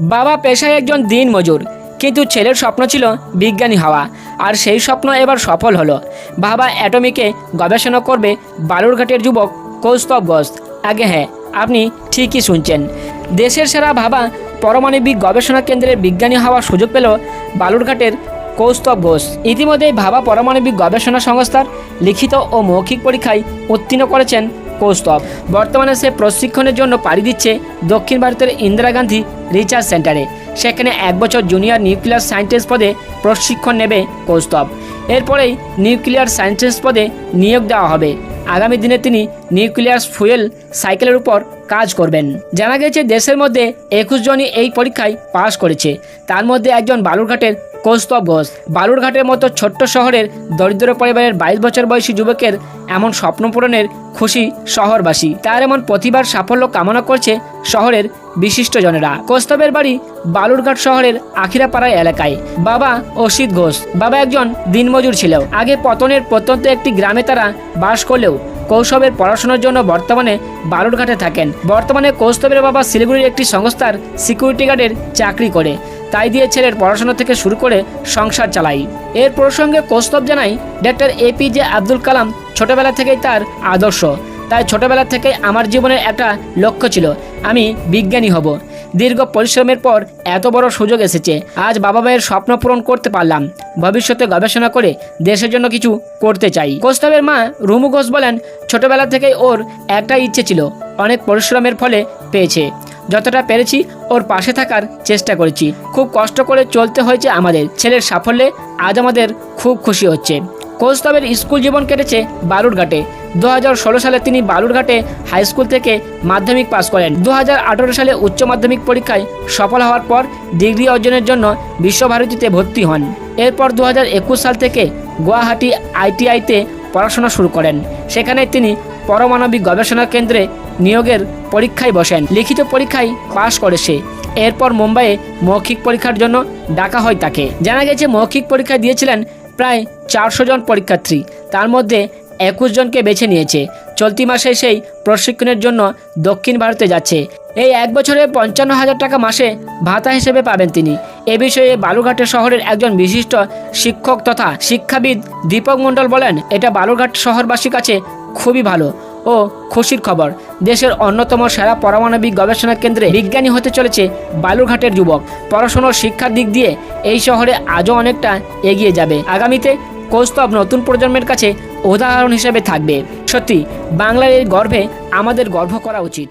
বাবা পেশায় একজন দিন মজুর কিন্তু ছেলের স্বপ্ন ছিল বিজ্ঞানী হওয়া, আর সেই স্বপ্ন এবার সফল হলো। বাবা অ্যাটমিকে গবেষণা করবে বালুরঘাটের যুবক কৌস্তব ঘোষ। আগে হ্যাঁ আপনি ঠিকই শুনছেন। দেশের সেরা ভাবা পরমাণবিক গবেষণা কেন্দ্রের বিজ্ঞানী হওয়ার সুযোগ পেল বালুরঘাটের কৌস্তব ঘোষ। ইতিমধ্যেই ভাবা পারমাণবিক গবেষণা সংস্থার লিখিত ও মৌখিক পরীক্ষায় উত্তীর্ণ করেছেন কৌস্তব। বর্তমানে সে প্রশিক্ষণের জন্য পাড়ি দিচ্ছে দক্ষিণ ভারতের ইন্দিরা গান্ধী রিসার্চ সেন্টারে। সেখানে এক বছর জুনিয়র নিউক্লিয়ার সায়েন্টিস্ট পদে প্রশিক্ষণ নেবে কৌস্তব। এরপরেই নিউক্লিয়ার সায়েন্টিস্ট পদে নিয়োগ দেওয়া হবে। আগামী দিনে তিনি নিউক্লিয়ার ফুয়েল সাইকেলের উপর কাজ করবেন। জানা গেছে দেশের মধ্যে একুশ জনই এই পরীক্ষায় পাশ করেছে। তার মধ্যে একজন বালুরঘাটের কৌস্তব ঘোষ। বালুরঘাটের মতো ছোট্ট শহরের দরিদ্র পরিবারের বাইশ বছর বয়সী যুবকের এমন স্বপ্ন পূরণের খুশি শহরবাসী। তার এমন প্রতিবার সাফল্য কামনা করছে শহরের বিশিষ্টজনেরা। কৌস্তবের বাড়ি বালুরঘাট শহরের আখিরাপাড়া এলাকায়। বাবা অসিত ঘোষ। বাবা একজন দিনমজুর ছিল আগে পতনের প্রত্যন্ত একটি গ্রামে তারা বাস করলেও কৌশবের পড়াশোনার জন্য বর্তমানে বালুরঘাটে থাকেন। বর্তমানে কৌস্তবের বাবা শিলিগুড়ির একটি সংস্থার সিকিউরিটি গার্ডের চাকরি করে। তাই দিয়ে ছেলের পড়াশোনা থেকে শুরু করে সংসার চালাই। এর প্রসঙ্গে কৌস্তব জানাই ডক্টর এপিজে আব্দুল কালাম ছোটবেলা থেকেই তার আদর্শ। তাই ছোটবেলা থেকে আমার জীবনের একটা লক্ষ্য ছিল, আমি বিজ্ঞানী হব। দীর্ঘ পরিশ্রমের পর এত বড় সুযোগ এসেছে। আজ বাবা মায়ের স্বপ্ন পূরণ করতে পারলাম। ভবিষ্যতে গবেষণা করে দেশের জন্য কিছু করতে চাই। কোস্তাবের মা রুমু ঘোষ বলেন, ছোটবেলা থেকেই ওর একটা ইচ্ছে ছিল। অনেক পরিশ্রমের ফলে পেয়েছে। যতটা পেরেছি, ওর পাশে থাকার চেষ্টা করেছি। খুব কষ্ট করে চলতে হয়েছে আমাদের। ছেলের সাফল্যে আজ আমাদের খুব খুশি হচ্ছে। কৌস্তবের স্কুল জীবন কেটেছে বালুরঘাটে দু হাজার ষোলো সালে তিনি বালুরঘাটে হাই স্কুল থেকে মাধ্যমিক পাস করেন। দু হাজার আঠারো সালে উচ্চ মাধ্যমিক পরীক্ষায় সফল হওয়ার পর ডিগ্রি অর্জনের জন্য বিশ্বভারতীতে ভর্তি হন। এরপর দু হাজার একুশ সাল থেকে গুয়াহাটি আইটিআইতে পড়াশোনা শুরু করেন। সেখানে তিনি পরমাণবিক গবেষণা কেন্দ্রে নিয়োগের পরীক্ষায় বসেন। লিখিত পরীক্ষায় পাশ করে সে। এরপর মুম্বাইয়ে মৌখিক পরীক্ষার জন্য ডাকা হয় তাকে। জানা গেছে, মৌখিক পরীক্ষা দিয়েছিলেন প্রায় চারশো জন পরীক্ষার্থী। তার মধ্যে একুশ জনকে বেছে নিয়েছে। চলতি মাসে সেই প্রশিক্ষণের জন্য দক্ষিণ ভারতে যাচ্ছে। এই এক বছরে পঞ্চান্ন হাজার টাকা মাসে ভাতা হিসেবে পাবেন তিনি। এ বিষয়ে বালুরঘাটে শহরের একজন বিশিষ্ট শিক্ষক তথা শিক্ষাবিদ দীপক মণ্ডল বলেন, এটা বালুরঘাট শহরবাসীর কাছে খুবই ভালো ও খুশির খবর। দেশের অন্যতম সেরা পারমাণবিক গবেষণা কেন্দ্রে বিজ্ঞানী হতে চলেছে বালুরঘাটের যুবক। পড়াশোনার শিক্ষার দিক দিয়ে এই শহরে আজও অনেকটা এগিয়ে যাবে। আগামীতে কৌস্তব নতুন প্রজন্মের কাছে উদাহরণ হিসেবে থাকবে। সত্যি বাংলার এই গর্ভে আমাদের গর্ব করা উচিত।